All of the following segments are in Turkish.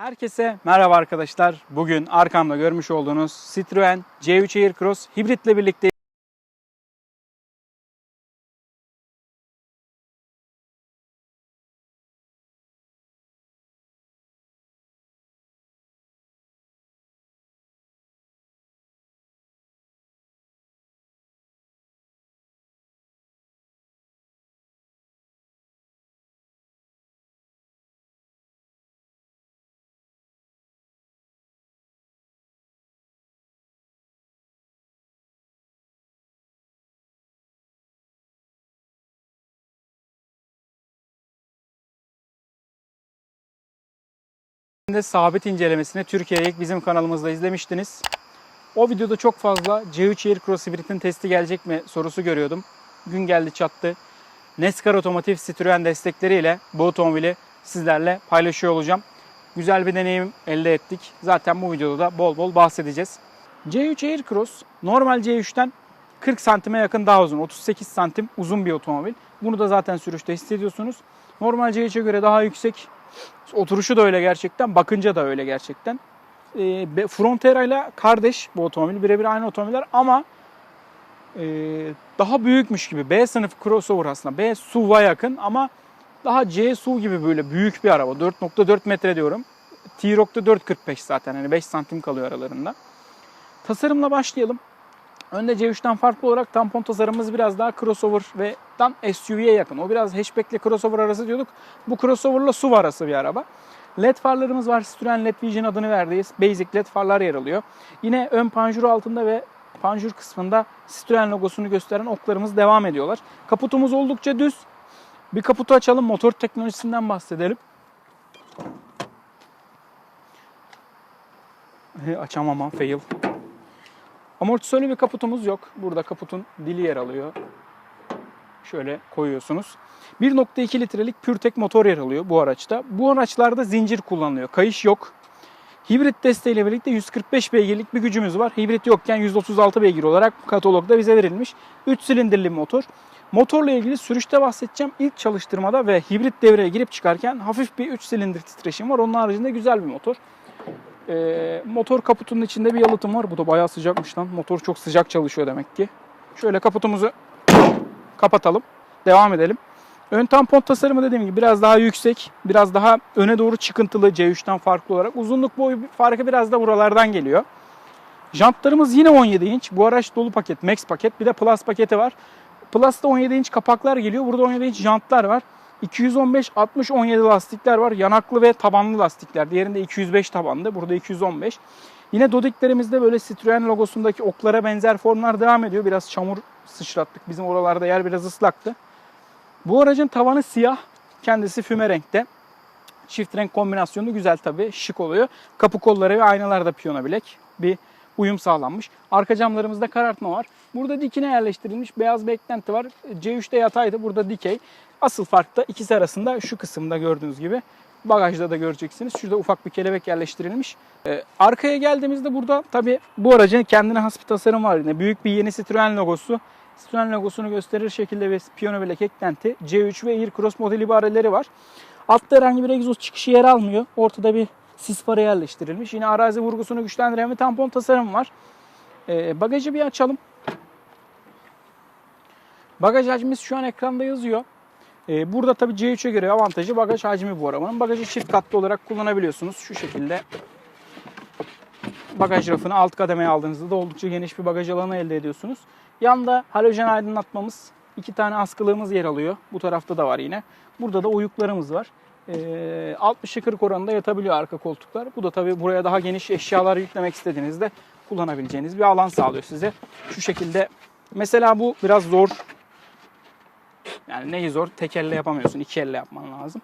Herkese merhaba arkadaşlar. Bugün arkamda görmüş olduğunuz Citroen C3 Aircross hibritle birlikte sabit incelemesini Türkiye'ye bizim kanalımızda izlemiştiniz. O videoda çok fazla C3 Aircross hibrit'in testi gelecek mi sorusu görüyordum. Gün geldi çattı. Neskar Otomotiv Citroen destekleriyle bu otomobili sizlerle paylaşıyor olacağım. Güzel bir deneyim elde ettik. Zaten bu videoda da bol bol bahsedeceğiz. C3 Aircross normal C3'ten 40 santime yakın daha uzun. 38 santim uzun bir otomobil. Bunu da zaten sürüşte hissediyorsunuz. Normal C3'e göre daha yüksek. Oturuşu da öyle gerçekten. Bakınca da öyle gerçekten. E, Frontera ile kardeş bu otomobil. Birebir aynı otomobiller ama e, daha büyükmüş gibi. B sınıf crossover aslında. B SUV'a yakın ama daha C SUV gibi böyle büyük bir araba. 4.4 metre diyorum. T-Rock'ta 4.45 zaten. Yani 5 santim kalıyor aralarında. Tasarımla başlayalım. Önde C3'ten farklı olarak tampon tasarımımız biraz daha crossover ve dan SUV'ye yakın. O biraz hatchback ile crossover arası diyorduk. Bu crossover'la SUV arası bir araba. LED farlarımız var. Citroen LED Vision adını verdiği basic LED farlar yer alıyor. Yine ön panjur altında ve panjur kısmında Citroen logosunu gösteren oklarımız devam ediyorlar. Kaputumuz oldukça düz. Bir kaputu açalım. Motor teknolojisinden bahsedelim. Açamam ha, fail. Amortisörlü bir kaputumuz yok. Burada kaputun dili yer alıyor. Şöyle koyuyorsunuz. 1.2 litrelik PureTech motor yer alıyor bu araçta. Bu araçlarda zincir kullanılıyor. Kayış yok. Hibrit desteğiyle birlikte 145 beygirlik bir gücümüz var. Hibrit yokken 136 beygir olarak katalogda bize verilmiş. 3 silindirli motor. Motorla ilgili sürüşte bahsedeceğim. İlk çalıştırmada ve hibrit devreye girip çıkarken hafif bir 3 silindir titreşim var. Onun haricinde güzel bir motor. Ee, motor kaputunun içinde bir yalıtım var. Bu da bayağı sıcakmış lan. Motor çok sıcak çalışıyor demek ki. Şöyle kaputumuzu kapatalım. Devam edelim. Ön tampon tasarımı dediğim gibi biraz daha yüksek. Biraz daha öne doğru çıkıntılı C3'ten farklı olarak. Uzunluk boyu farkı biraz da buralardan geliyor. Jantlarımız yine 17 inç. Bu araç dolu paket, max paket. Bir de plus paketi var. Plus'ta 17 inç kapaklar geliyor. Burada 17 inç jantlar var. 215, 60, 17 lastikler var. Yanaklı ve tabanlı lastikler. Diğerinde 205 tabanlı. Burada 215. Yine dodiklerimizde böyle Citroen logosundaki oklara benzer formlar devam ediyor. Biraz çamur sıçrattık. Bizim oralarda yer biraz ıslaktı. Bu aracın tavanı siyah. Kendisi füme renkte. Çift renk kombinasyonu güzel tabii. Şık oluyor. Kapı kolları ve aynalarda piyano bilek. Bir uyum sağlanmış. Arka camlarımızda karartma var. Burada dikine yerleştirilmiş beyaz bir eklenti var. C3'te yataydı. Burada dikey. Asıl fark da ikisi arasında şu kısımda gördüğünüz gibi. Bagajda da göreceksiniz. Şurada ufak bir kelebek yerleştirilmiş. Ee, arkaya geldiğimizde burada tabii bu aracın kendine has bir tasarım var. Yine büyük bir yeni Citroen logosu. Citroen logosunu gösterir şekilde ve piyano bilek eklenti. C3 ve Aircross model ibareleri var. Altta herhangi bir egzoz çıkışı yer almıyor. Ortada bir sis farı yerleştirilmiş. Yine arazi vurgusunu güçlendiren bir tampon tasarım var. Ee, bagajı bir açalım. Bagaj hacmimiz şu an ekranda yazıyor. Ee, burada tabii C3'e göre avantajı bagaj hacmi bu arabanın. Bagajı çift katlı olarak kullanabiliyorsunuz. Şu şekilde bagaj rafını alt kademeye aldığınızda da oldukça geniş bir bagaj alanı elde ediyorsunuz. Yanda halojen aydınlatmamız, iki tane askılığımız yer alıyor. Bu tarafta da var yine. Burada da uyuklarımız var. Ee, 60'ı 40 oranında yatabiliyor arka koltuklar. Bu da tabii buraya daha geniş eşyalar yüklemek istediğinizde kullanabileceğiniz bir alan sağlıyor size. Şu şekilde mesela bu biraz zor. Yani neyi zor? Tek elle yapamıyorsun. iki elle yapman lazım.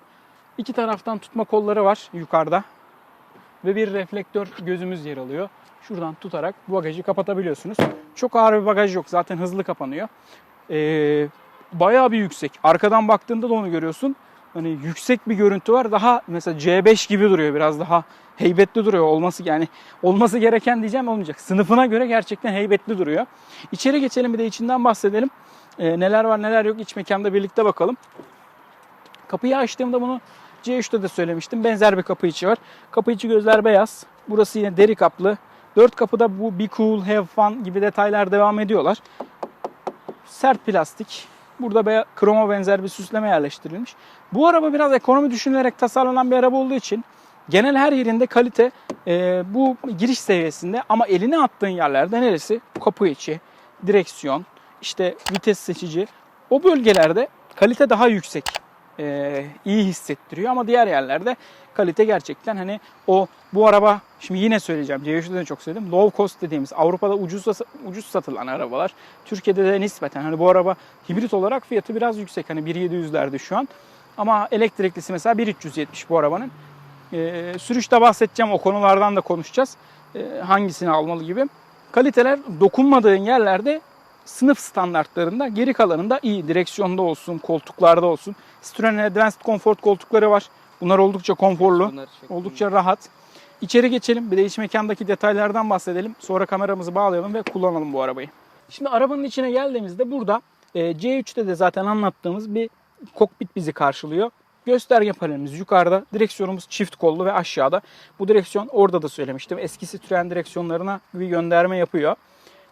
İki taraftan tutma kolları var yukarıda. Ve bir reflektör gözümüz yer alıyor. Şuradan tutarak bagajı kapatabiliyorsunuz. Çok ağır bir bagaj yok. Zaten hızlı kapanıyor. Ee, bayağı bir yüksek. Arkadan baktığında da onu görüyorsun. Hani yüksek bir görüntü var. Daha mesela C5 gibi duruyor. Biraz daha heybetli duruyor. Olması yani olması gereken diyeceğim olmayacak. Sınıfına göre gerçekten heybetli duruyor. İçeri geçelim bir de içinden bahsedelim. Ee, neler var neler yok iç mekanda birlikte bakalım. Kapıyı açtığımda bunu C3'te de söylemiştim. Benzer bir kapı içi var. Kapı içi gözler beyaz. Burası yine deri kaplı. Dört kapıda bu Be Cool, Have Fun gibi detaylar devam ediyorlar. Sert plastik. Burada beya- kroma benzer bir süsleme yerleştirilmiş. Bu araba biraz ekonomi düşünülerek tasarlanan bir araba olduğu için genel her yerinde kalite e, bu giriş seviyesinde ama eline attığın yerlerde neresi? Kapı içi, direksiyon, işte vites seçici. O bölgelerde kalite daha yüksek. e, iyi hissettiriyor ama diğer yerlerde kalite gerçekten hani o bu araba şimdi yine söyleyeceğim C3'de de çok söyledim. Low cost dediğimiz Avrupa'da ucuz ucuz satılan arabalar. Türkiye'de de nispeten hani bu araba hibrit olarak fiyatı biraz yüksek. Hani 1.700'lerde şu an. Ama elektriklisi mesela 1.370 bu arabanın. Ee, sürüşte bahsedeceğim o konulardan da konuşacağız. Ee, hangisini almalı gibi. Kaliteler dokunmadığın yerlerde sınıf standartlarında geri kalanında iyi. Direksiyonda olsun, koltuklarda olsun. Citroen Advanced Comfort koltukları var. Bunlar oldukça konforlu, Bunlar oldukça rahat. İçeri geçelim. Bir de iç mekandaki detaylardan bahsedelim. Sonra kameramızı bağlayalım ve kullanalım bu arabayı. Şimdi arabanın içine geldiğimizde burada e, C3'te de zaten anlattığımız bir kokpit bizi karşılıyor. Gösterge panelimiz yukarıda, direksiyonumuz çift kollu ve aşağıda. Bu direksiyon orada da söylemiştim. Eski Citroen direksiyonlarına bir gönderme yapıyor.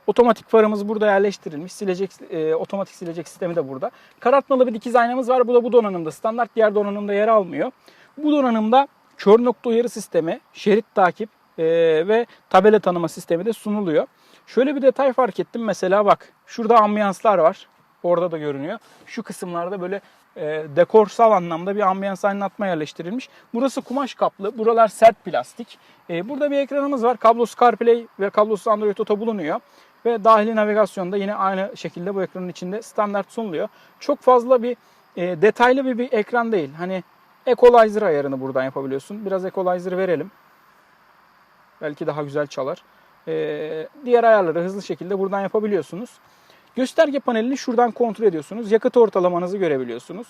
Otomatik farımız burada yerleştirilmiş. Silecek, e, otomatik silecek sistemi de burada. Karartmalı bir dikiz aynamız var. Bu da bu donanımda standart. Diğer donanımda yer almıyor. Bu donanımda kör nokta uyarı sistemi, şerit takip e, ve tabela tanıma sistemi de sunuluyor. Şöyle bir detay fark ettim. Mesela bak şurada ambiyanslar var. Orada da görünüyor. Şu kısımlarda böyle e, dekorsal anlamda bir ambiyans aydınlatma yerleştirilmiş. Burası kumaş kaplı. Buralar sert plastik. E, burada bir ekranımız var. Kablosuz CarPlay ve kablosuz Android Auto bulunuyor. Ve dahili navigasyonda yine aynı şekilde bu ekranın içinde standart sunuluyor. Çok fazla bir e, detaylı bir, bir ekran değil. Hani equalizer ayarını buradan yapabiliyorsun. Biraz equalizer verelim. Belki daha güzel çalar. E, diğer ayarları hızlı şekilde buradan yapabiliyorsunuz. Gösterge panelini şuradan kontrol ediyorsunuz. Yakıt ortalamanızı görebiliyorsunuz.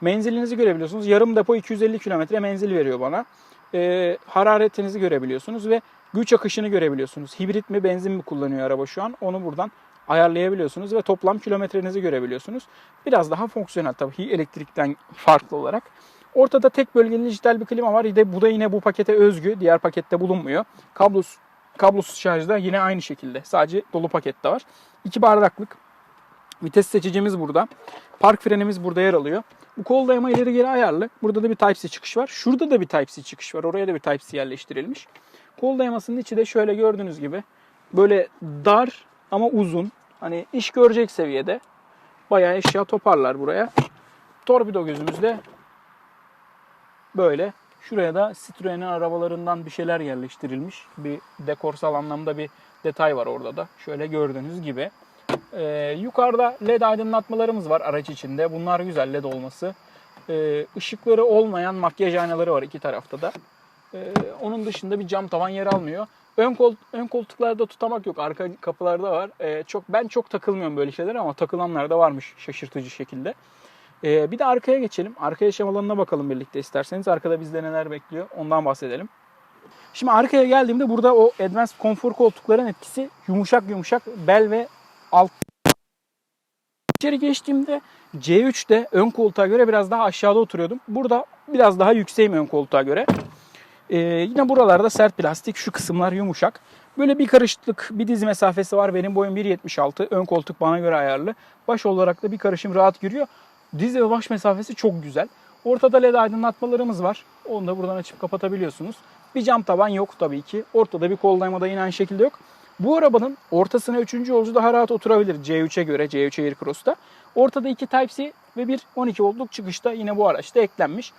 Menzilinizi görebiliyorsunuz. Yarım depo 250 kilometre menzil veriyor bana. E, hararetinizi görebiliyorsunuz ve güç akışını görebiliyorsunuz. Hibrit mi benzin mi kullanıyor araba şu an onu buradan ayarlayabiliyorsunuz ve toplam kilometrenizi görebiliyorsunuz. Biraz daha fonksiyonel tabii elektrikten farklı olarak. Ortada tek bölgeli dijital bir klima var. Bu da yine bu pakete özgü. Diğer pakette bulunmuyor. Kablosuz, kablosuz şarjda yine aynı şekilde. Sadece dolu pakette var. İki bardaklık. Vites seçicimiz burada. Park frenimiz burada yer alıyor. Bu kol dayama ileri geri ayarlı. Burada da bir Type-C çıkış var. Şurada da bir Type-C çıkış var. Oraya da bir Type-C yerleştirilmiş. Kol dayamasının içi de şöyle gördüğünüz gibi böyle dar ama uzun. Hani iş görecek seviyede. Bayağı eşya toparlar buraya. Torpido gözümüzde böyle. Şuraya da Citroen'in arabalarından bir şeyler yerleştirilmiş. Bir dekorsal anlamda bir detay var orada da. Şöyle gördüğünüz gibi. Ee, yukarıda led aydınlatmalarımız var araç içinde. Bunlar güzel led olması. Ee, olmayan makyaj aynaları var iki tarafta da. Ee, onun dışında bir cam tavan yer almıyor. Ön, kol, ön koltuklarda tutamak yok. Arka kapılarda var. Ee, çok Ben çok takılmıyorum böyle şeylere ama takılanlar da varmış şaşırtıcı şekilde. Ee, bir de arkaya geçelim. Arka yaşam alanına bakalım birlikte isterseniz. Arkada bizde neler bekliyor ondan bahsedelim. Şimdi arkaya geldiğimde burada o Advanced Comfort koltukların etkisi yumuşak yumuşak bel ve alt. İçeri geçtiğimde C3'te ön koltuğa göre biraz daha aşağıda oturuyordum. Burada biraz daha yükseğim ön koltuğa göre. Ee, yine buralarda sert plastik, şu kısımlar yumuşak. Böyle bir karışıklık, bir diz mesafesi var. Benim boyum 1.76. Ön koltuk bana göre ayarlı. Baş olarak da bir karışım rahat giriyor. Diz ve baş mesafesi çok güzel. Ortada led aydınlatmalarımız var. Onu da buradan açıp kapatabiliyorsunuz. Bir cam taban yok tabii ki. Ortada bir kol dayama da yine aynı şekilde yok. Bu arabanın ortasına 3. yolcu daha rahat oturabilir C3'e göre, C3 Aircross'ta. Ortada iki Type-C ve bir 12 voltluk çıkışta yine bu araçta eklenmiş.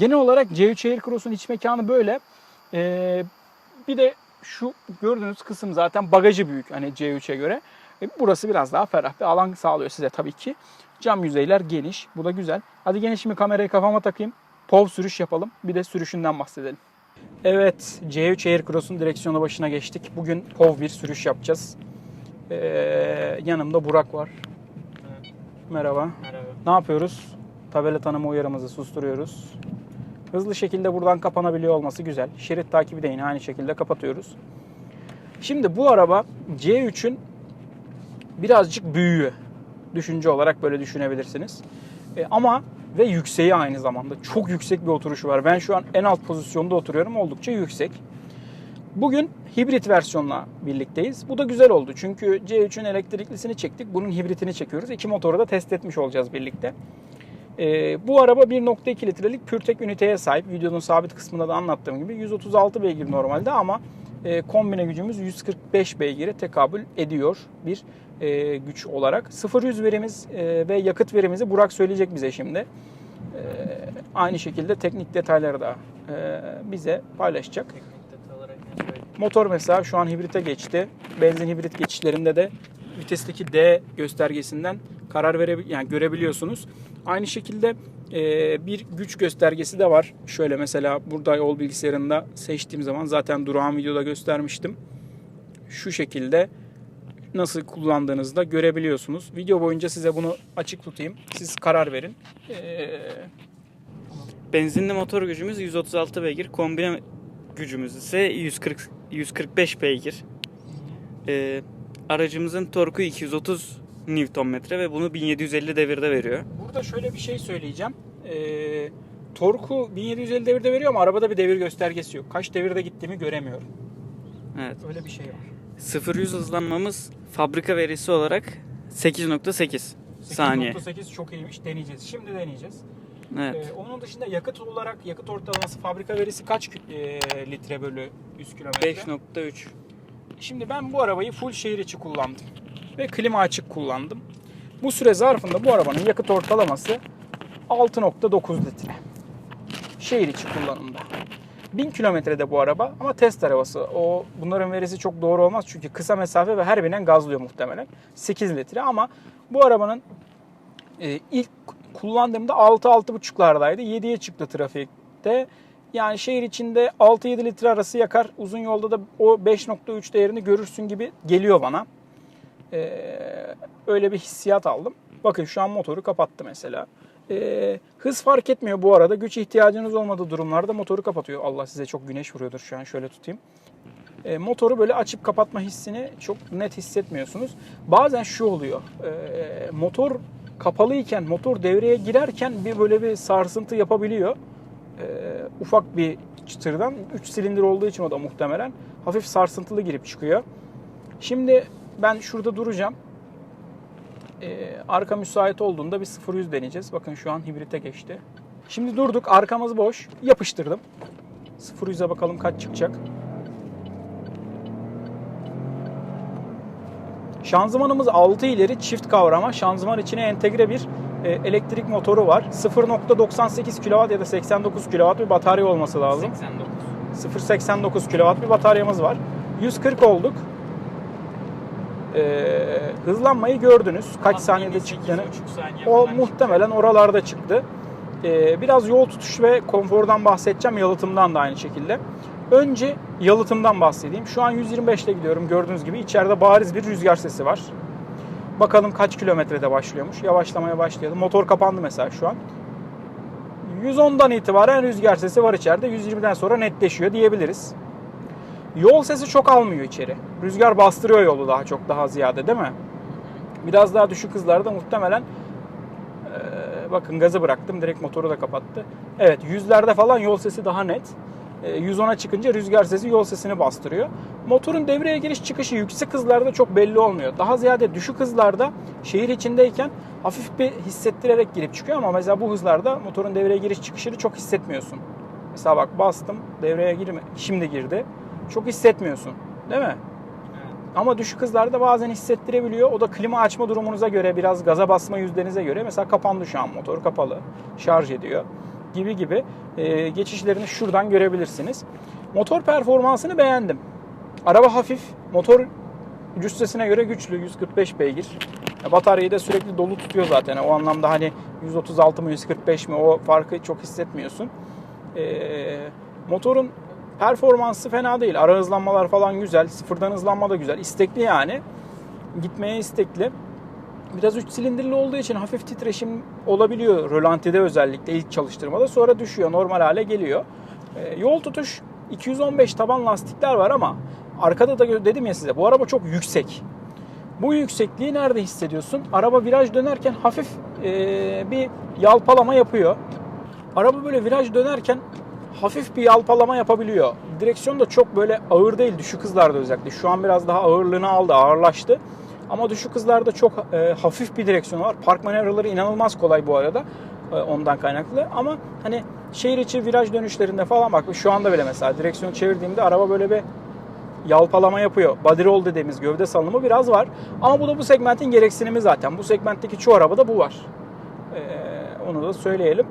Genel olarak C3 Aircross'un iç mekanı böyle. Ee, bir de şu gördüğünüz kısım zaten bagajı büyük hani C3'e göre. E, Burası biraz daha ferah bir alan sağlıyor size tabii ki. Cam yüzeyler geniş. Bu da güzel. Hadi gene şimdi kamerayı kafama takayım. POV sürüş yapalım. Bir de sürüşünden bahsedelim. Evet, C3 Aircross'un direksiyonu başına geçtik. Bugün POV bir sürüş yapacağız. Ee, yanımda Burak var. Merhaba. Merhaba. Ne yapıyoruz? Tabela tanıma uyarımızı susturuyoruz. Hızlı şekilde buradan kapanabiliyor olması güzel. Şerit takibi de yine aynı şekilde kapatıyoruz. Şimdi bu araba C3'ün birazcık büyüğü. Düşünce olarak böyle düşünebilirsiniz. E, ama ve yükseği aynı zamanda. Çok yüksek bir oturuşu var. Ben şu an en alt pozisyonda oturuyorum. Oldukça yüksek. Bugün hibrit versiyonla birlikteyiz. Bu da güzel oldu. Çünkü C3'ün elektriklisini çektik. Bunun hibritini çekiyoruz. İki motoru da test etmiş olacağız birlikte. Ee, bu araba 1.2 litrelik PureTech üniteye sahip. Videonun sabit kısmında da anlattığım gibi 136 beygir normalde ama e, kombine gücümüz 145 beygire tekabül ediyor bir e, güç olarak. 0-100 verimiz e, ve yakıt verimizi Burak söyleyecek bize şimdi. E, aynı şekilde teknik detayları da e, bize paylaşacak. Motor mesela şu an hibrite geçti. Benzin hibrit geçişlerinde de vitesteki D göstergesinden karar vere yani görebiliyorsunuz. Aynı şekilde e, bir güç göstergesi de var. Şöyle mesela burada yol bilgisayarında seçtiğim zaman zaten durağan videoda göstermiştim. Şu şekilde nasıl kullandığınızı da görebiliyorsunuz. Video boyunca size bunu açık tutayım. Siz karar verin. E, Benzinli motor gücümüz 136 beygir. Kombine gücümüz ise 140 145 beygir. Ee, aracımızın torku 230 Nm ve bunu 1750 devirde veriyor. Burada şöyle bir şey söyleyeceğim. Ee, torku 1750 devirde veriyor ama arabada bir devir göstergesi yok. Kaç devirde gittiğimi göremiyorum. Evet. Öyle bir şey var. 0-100 hızlanmamız fabrika verisi olarak 8.8 saniye. 8.8 çok iyiymiş. Deneyeceğiz. Şimdi deneyeceğiz. Evet. Ee, onun dışında yakıt olarak yakıt ortalaması fabrika verisi kaç e, litre bölü 100 kilometre? 5.3 Şimdi ben bu arabayı full şehir içi kullandım. Ve klima açık kullandım. Bu süre zarfında bu arabanın yakıt ortalaması 6.9 litre. Şehir içi kullanımda. 1000 kilometrede bu araba ama test arabası. O bunların verisi çok doğru olmaz çünkü kısa mesafe ve her binen gazlıyor muhtemelen. 8 litre ama bu arabanın e, ilk kullandığımda 6-6.5'lardaydı. 7'ye çıktı trafikte. Yani şehir içinde 6-7 litre arası yakar. Uzun yolda da o 5.3 değerini görürsün gibi geliyor bana. Ee, öyle bir hissiyat aldım. Bakın şu an motoru kapattı mesela. Ee, hız fark etmiyor bu arada. Güç ihtiyacınız olmadığı durumlarda motoru kapatıyor. Allah size çok güneş vuruyordur şu an. Şöyle tutayım. Ee, motoru böyle açıp kapatma hissini çok net hissetmiyorsunuz. Bazen şu oluyor. Ee, motor kapalıyken, motor devreye girerken bir böyle bir sarsıntı yapabiliyor. Ee, ufak bir çıtırdan. 3 silindir olduğu için o da muhtemelen hafif sarsıntılı girip çıkıyor. Şimdi ben şurada duracağım. Ee, arka müsait olduğunda bir 0-100 deneyeceğiz. Bakın şu an hibrite geçti. Şimdi durduk. Arkamız boş. Yapıştırdım. 0-100'e bakalım kaç çıkacak. Şanzımanımız 6 ileri çift kavrama. Şanzıman içine entegre bir e, elektrik motoru var. 0.98 kW ya da 89 kW bir batarya olması lazım. 89 0.89 kW bir bataryamız var. 140 olduk. Ee, hızlanmayı gördünüz. Kaç saniyede çıktığını. O muhtemelen oralarda çıktı. Ee, biraz yol tutuş ve konfordan bahsedeceğim. Yalıtımdan da aynı şekilde. Önce yalıtımdan bahsedeyim. Şu an 125 ile gidiyorum. Gördüğünüz gibi içeride bariz bir rüzgar sesi var. Bakalım kaç kilometrede başlıyormuş. Yavaşlamaya başlayalım. Motor kapandı mesela şu an. 110'dan itibaren rüzgar sesi var içeride. 120'den sonra netleşiyor diyebiliriz. Yol sesi çok almıyor içeri. Rüzgar bastırıyor yolu daha çok daha ziyade değil mi? Biraz daha düşük hızlarda muhtemelen ee, bakın gazı bıraktım direkt motoru da kapattı. Evet yüzlerde falan yol sesi daha net. Ee, 110'a çıkınca rüzgar sesi yol sesini bastırıyor. Motorun devreye giriş çıkışı yüksek hızlarda çok belli olmuyor. Daha ziyade düşük hızlarda şehir içindeyken hafif bir hissettirerek girip çıkıyor ama mesela bu hızlarda motorun devreye giriş çıkışını çok hissetmiyorsun. Mesela bak bastım devreye girme şimdi girdi. Çok hissetmiyorsun değil mi? Ama düşük hızlarda bazen hissettirebiliyor. O da klima açma durumunuza göre, biraz gaza basma yüzdenize göre. Mesela kapandı şu an motor kapalı, şarj ediyor gibi gibi e, geçişlerini şuradan görebilirsiniz. Motor performansını beğendim. Araba hafif, motor cüssesine göre güçlü, 145 beygir. Ya Bataryayı da sürekli dolu tutuyor zaten. O anlamda hani 136 mı 145 mi o farkı çok hissetmiyorsun. E, motorun performansı fena değil. Ara hızlanmalar falan güzel. Sıfırdan hızlanma da güzel. İstekli yani. Gitmeye istekli. Biraz 3 silindirli olduğu için hafif titreşim olabiliyor rölantide özellikle ilk çalıştırmada. Sonra düşüyor, normal hale geliyor. Ee, yol tutuş 215 taban lastikler var ama arkada da dedim ya size bu araba çok yüksek. Bu yüksekliği nerede hissediyorsun? Araba viraj dönerken hafif e, bir yalpalama yapıyor. Araba böyle viraj dönerken hafif bir yalpalama yapabiliyor. Direksiyon da çok böyle ağır değil düşük hızlarda özellikle. Şu an biraz daha ağırlığını aldı, ağırlaştı. Ama düşük hızlarda çok e, hafif bir direksiyon var. Park manevraları inanılmaz kolay bu arada. e, ondan kaynaklı. Ama hani şehir içi viraj dönüşlerinde falan bak şu anda bile mesela direksiyonu çevirdiğimde araba böyle bir yalpalama yapıyor. Body roll dediğimiz gövde salınımı biraz var. Ama bu da bu segmentin gereksinimi zaten. Bu segmentteki çoğu arabada bu var. Ee, onu da söyleyelim.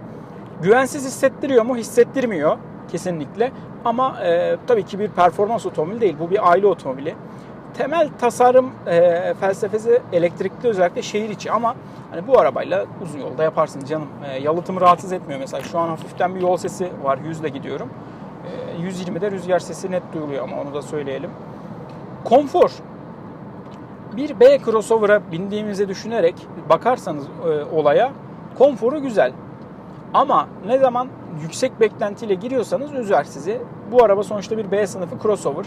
Güvensiz hissettiriyor mu? Hissettirmiyor kesinlikle. Ama e, tabii ki bir performans otomobili değil. Bu bir aile otomobili. Temel tasarım e, felsefesi elektrikli özellikle şehir içi ama hani bu arabayla uzun yolda yaparsın canım. E, yalıtımı rahatsız etmiyor mesela. Şu an hafiften bir yol sesi var. 100 ile gidiyorum. E, 120'de rüzgar sesi net duyuluyor ama onu da söyleyelim. Konfor. Bir B crossover'a bindiğimizi düşünerek bakarsanız e, olaya konforu güzel. Ama ne zaman yüksek beklentiyle giriyorsanız üzer sizi. Bu araba sonuçta bir B sınıfı crossover.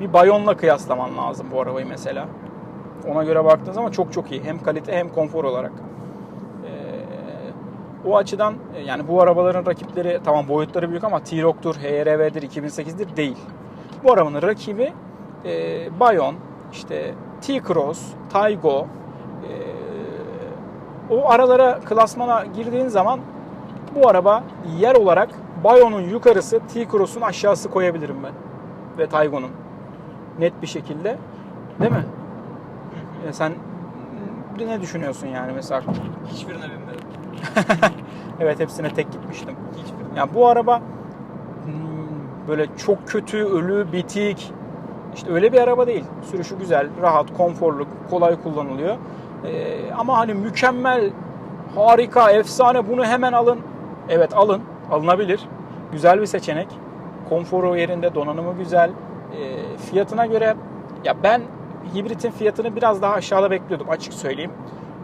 Bir Bayon'la kıyaslaman lazım bu arabayı mesela. Ona göre baktığınız zaman çok çok iyi. Hem kalite hem konfor olarak. Ee, o açıdan yani bu arabaların rakipleri tamam boyutları büyük ama T-Roc'tur, HR-V'dir, 2008'dir değil. Bu arabanın rakibi e, Bayon, işte T-Cross, Taygo, e, o aralara klasmana girdiğin zaman bu araba yer olarak Bayon'un yukarısı, T-Cross'un aşağısı koyabilirim ben. Ve Taygo'nun. Net bir şekilde. Değil mi? Ya sen ne düşünüyorsun yani mesela? Hiçbirine binmedim. Evet hepsine tek gitmiştim. Hiçbirine. Yani bu araba hmm, böyle çok kötü, ölü, bitik. İşte öyle bir araba değil. Sürüşü güzel, rahat, konforlu, kolay kullanılıyor. Ee, ama hani mükemmel, harika, efsane bunu hemen alın. Evet alın, alınabilir. Güzel bir seçenek. Konforu yerinde, donanımı güzel. Ee, fiyatına göre ya ben hibritin fiyatını biraz daha aşağıda bekliyordum açık söyleyeyim.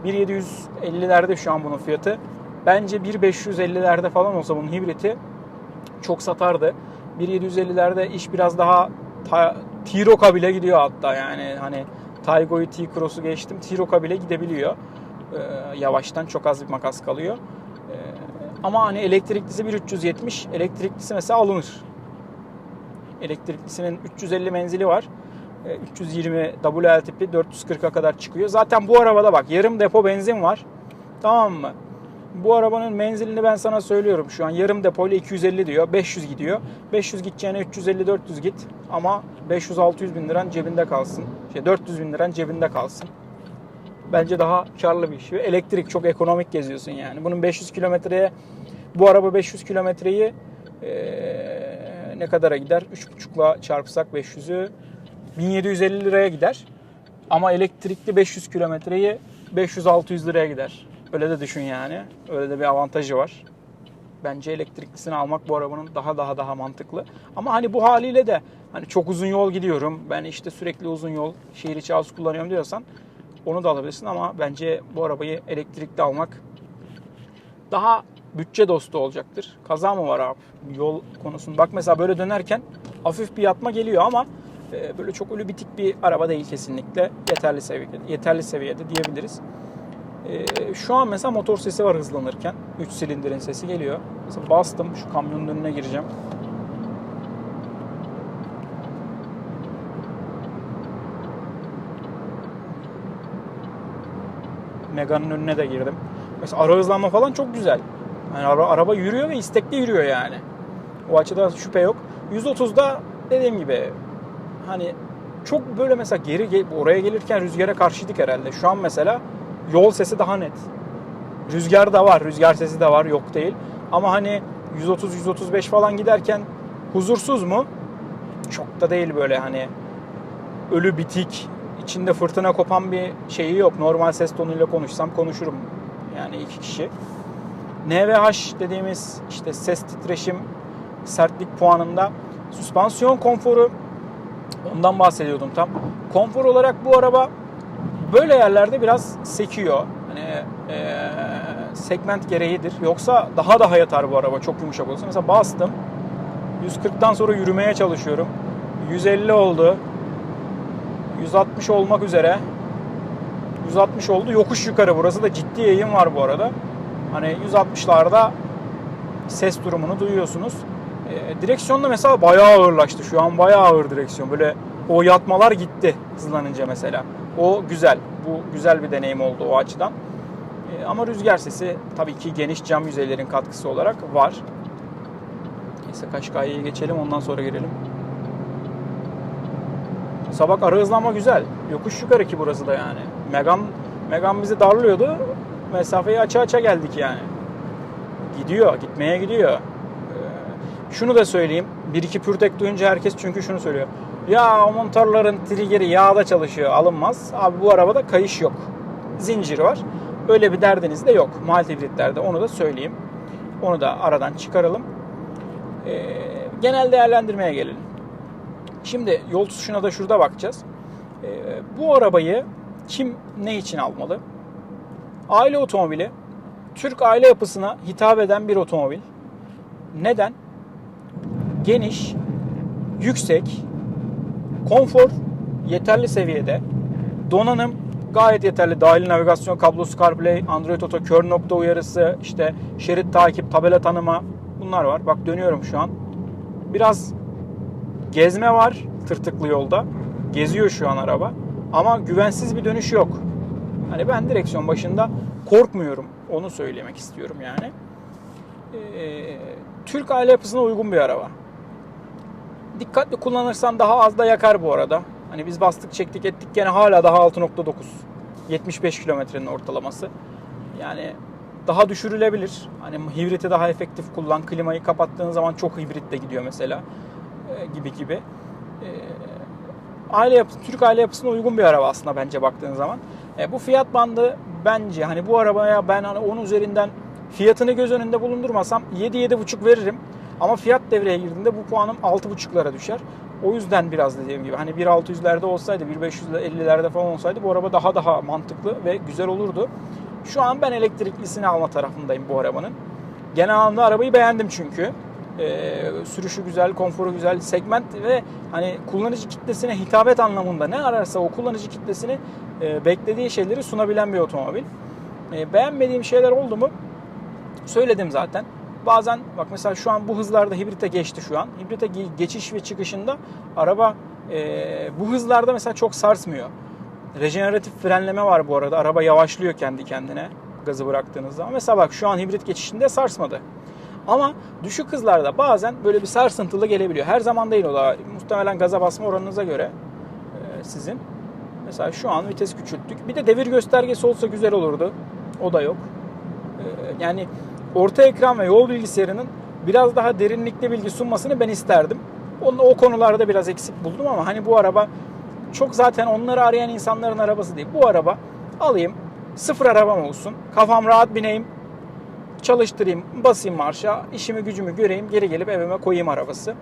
1.750'lerde şu an bunun fiyatı. Bence 1.550'lerde falan olsa bunun hibriti çok satardı. 1.750'lerde iş biraz daha T-Roc'a bile gidiyor hatta yani hani Taygo'yu T-Cross'u geçtim T-Roc'a bile gidebiliyor. Ee, yavaştan çok az bir makas kalıyor. Ama hani elektriklisi 1.370 elektriklisi mesela alınır. Elektriklisinin 350 menzili var. Ee, 320 WL tipi 440'a kadar çıkıyor. Zaten bu arabada bak yarım depo benzin var. Tamam mı? Bu arabanın menzilini ben sana söylüyorum. Şu an yarım depoyla 250 diyor. 500 gidiyor. 500 gideceğine 350-400 git. Ama 500-600 bin liran cebinde kalsın. Şey 400 bin liran cebinde kalsın. Bence daha karlı bir iş. Ve Elektrik çok ekonomik geziyorsun yani. Bunun 500 kilometreye bu araba 500 kilometreyi eee, ne kadara gider? 3.5'la çarpsak 500'ü 1750 liraya gider. Ama elektrikli 500 kilometreyi 500-600 liraya gider. Öyle de düşün yani. Öyle de bir avantajı var. Bence elektriklisini almak bu arabanın daha daha daha mantıklı. Ama hani bu haliyle de hani çok uzun yol gidiyorum. Ben işte sürekli uzun yol şehir içi az kullanıyorum diyorsan onu da alabilirsin ama bence bu arabayı elektrikli almak daha bütçe dostu olacaktır. Kaza mı var abi? Yol konusunda. Bak mesela böyle dönerken hafif bir yatma geliyor ama e, böyle çok ölü bitik bir araba değil kesinlikle. Yeterli seviyede, yeterli seviyede diyebiliriz. E, şu an mesela motor sesi var hızlanırken. 3 silindirin sesi geliyor. Mesela bastım şu kamyonun önüne gireceğim. Mega'nın önüne de girdim. Mesela ara hızlanma falan çok güzel. Yani ara- araba yürüyor ve istekli yürüyor yani. O açıdan şüphe yok. 130'da dediğim gibi hani çok böyle mesela geri oraya gelirken rüzgara karşıydık herhalde. Şu an mesela yol sesi daha net. Rüzgar da var, rüzgar sesi de var, yok değil. Ama hani 130-135 falan giderken huzursuz mu? Çok da değil böyle hani ölü bitik, içinde fırtına kopan bir şeyi yok. Normal ses tonuyla konuşsam konuşurum. Yani iki kişi. NVH dediğimiz işte ses titreşim sertlik puanında süspansiyon konforu ondan bahsediyordum tam. Konfor olarak bu araba böyle yerlerde biraz sekiyor. Hani eee, segment gereğidir. Yoksa daha daha yatar bu araba çok yumuşak olsa. Mesela bastım. 140'tan sonra yürümeye çalışıyorum. 150 oldu. 160 olmak üzere. 160 oldu. Yokuş yukarı burası da ciddi eğim var bu arada. Hani 160'larda ses durumunu duyuyorsunuz. Ee, direksiyon da mesela bayağı ağırlaştı. Şu an bayağı ağır direksiyon. Böyle o yatmalar gitti hızlanınca mesela. O güzel. Bu güzel bir deneyim oldu o açıdan. Ee, ama rüzgar sesi tabii ki geniş cam yüzeylerin katkısı olarak var. Neyse Kaşkay'ı geçelim ondan sonra girelim. Sabah ara hızlanma güzel. Yokuş yukarı ki burası da yani. Megan Megan bizi darlıyordu. Mesafeyi aça aça geldik yani. Gidiyor, gitmeye gidiyor. Ee, şunu da söyleyeyim. Bir iki pürtek duyunca herkes çünkü şunu söylüyor. Ya o motorların triggeri yağda çalışıyor alınmaz. Abi bu arabada kayış yok. Zincir var. Öyle bir derdiniz de yok. Mild hibritlerde onu da söyleyeyim. Onu da aradan çıkaralım. Ee, genel değerlendirmeye gelelim. Şimdi yol tutuşuna da şurada bakacağız. Ee, bu arabayı kim ne için almalı? Aile otomobili. Türk aile yapısına hitap eden bir otomobil. Neden? Geniş, yüksek, konfor yeterli seviyede, donanım gayet yeterli. Dahili navigasyon, kablosu CarPlay, Android Auto, kör nokta uyarısı, işte şerit takip, tabela tanıma bunlar var. Bak dönüyorum şu an. Biraz gezme var tırtıklı yolda. Geziyor şu an araba. Ama güvensiz bir dönüş yok. Hani ben direksiyon başında korkmuyorum. Onu söylemek istiyorum yani. Ee, Türk aile yapısına uygun bir araba. Dikkatli kullanırsan daha az da yakar bu arada. Hani biz bastık çektik ettik gene hala daha 6.9. 75 kilometrenin ortalaması. Yani daha düşürülebilir. Hani hibriti daha efektif kullan. Klimayı kapattığın zaman çok hibrit de gidiyor mesela. Ee, gibi gibi. Ee, aile yapısı, Türk aile yapısına uygun bir araba aslında bence baktığın zaman. E, bu fiyat bandı bence hani bu arabaya ben hani 10 üzerinden fiyatını göz önünde bulundurmasam 7-7,5 veririm. Ama fiyat devreye girdiğinde bu puanım 6,5'lara düşer. O yüzden biraz dediğim gibi hani 1.600'lerde olsaydı 1.550'lerde falan olsaydı bu araba daha daha mantıklı ve güzel olurdu. Şu an ben elektriklisini alma tarafındayım bu arabanın. Genel anlamda arabayı beğendim çünkü. Ee, sürüşü güzel, konforu güzel, segment ve hani kullanıcı kitlesine hitabet anlamında ne ararsa o kullanıcı kitlesini e, beklediği şeyleri sunabilen bir otomobil. E, beğenmediğim şeyler oldu mu? Söyledim zaten. Bazen bak mesela şu an bu hızlarda hibrite geçti şu an. Hibrite ge- geçiş ve çıkışında araba e, bu hızlarda mesela çok sarsmıyor. Rejeneratif frenleme var bu arada. Araba yavaşlıyor kendi kendine gazı bıraktığınız zaman. Mesela bak şu an hibrit geçişinde sarsmadı. Ama düşük hızlarda bazen böyle bir sarsıntılı gelebiliyor. Her zaman değil o da. Muhtemelen gaza basma oranınıza göre e, sizin. Mesela şu an vites küçülttük. Bir de devir göstergesi olsa güzel olurdu. O da yok. E, yani orta ekran ve yol bilgisayarının biraz daha derinlikli bilgi sunmasını ben isterdim. Onu, o konularda biraz eksik buldum ama hani bu araba çok zaten onları arayan insanların arabası değil. Bu araba alayım sıfır arabam olsun. Kafam rahat bineyim. Çalıştırayım, basayım marşa, işimi gücümü göreyim, geri gelip evime koyayım arabası.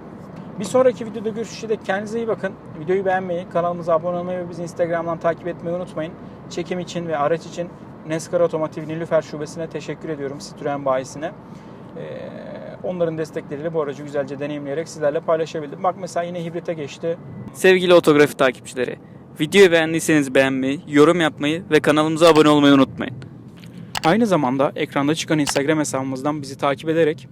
Bir sonraki videoda görüşürüz. Kendinize iyi bakın. Videoyu beğenmeyi, kanalımıza abone olmayı ve bizi Instagram'dan takip etmeyi unutmayın. Çekim için ve araç için Neskar Otomotiv Nilüfer Şubesi'ne teşekkür ediyorum. Citroen bayisine. Ee, onların destekleriyle bu aracı güzelce deneyimleyerek sizlerle paylaşabildim. Bak mesela yine hibrite geçti. Sevgili otografi takipçileri, videoyu beğendiyseniz beğenmeyi, yorum yapmayı ve kanalımıza abone olmayı unutmayın. Aynı zamanda ekranda çıkan Instagram hesabımızdan bizi takip ederek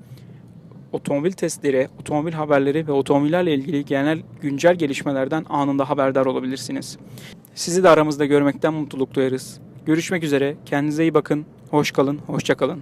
otomobil testleri, otomobil haberleri ve otomobillerle ilgili genel güncel gelişmelerden anında haberdar olabilirsiniz. Sizi de aramızda görmekten mutluluk duyarız. Görüşmek üzere. Kendinize iyi bakın. Hoş kalın. Hoşça kalın.